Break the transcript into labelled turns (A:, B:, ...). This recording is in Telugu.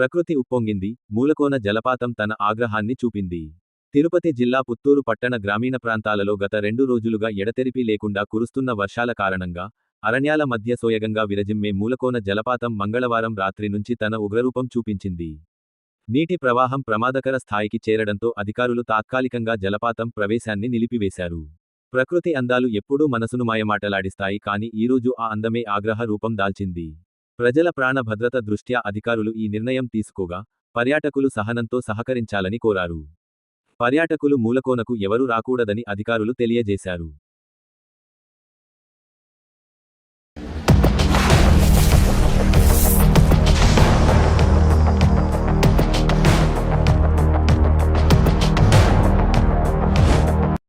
A: ప్రకృతి ఉప్పొంగింది మూలకోన జలపాతం తన ఆగ్రహాన్ని చూపింది. తిరుపతి జిల్లా పుత్తూరు పట్టణ గ్రామీణ ప్రాంతాలలో గత రెండు రోజులుగా ఎడతెరిపి లేకుండా కురుస్తున్న వర్షాల కారణంగా అరణ్యాల మధ్య సోయగంగా విరజిమ్మే మూలకోన జలపాతం మంగళవారం రాత్రి నుంచి తన ఉగ్రరూపం చూపించింది. నీటి ప్రవాహం ప్రమాదకర స్థాయికి చేరడంతో అధికారులు తాత్కాలికంగా జలపాతం ప్రవేశాన్ని నిలిపివేశారు. ప్రకృతి అందాలు ఎప్పుడూ మనసును మాయమాటలాడిస్తాయి కాని ఈరోజు ఆ అందమే ఆగ్రహ రూపం దాల్చింది. ప్రజల ప్రాణ భద్రత దృష్ట్యా అధికారులు ఈ నిర్ణయం తీసుకోగా పర్యాటకులు సహనంతో సహకరించాలని కోరారు. పర్యాటకులు మూలకోనకు ఎవరూ రాకూడదని అధికారులు తెలియజేశారు.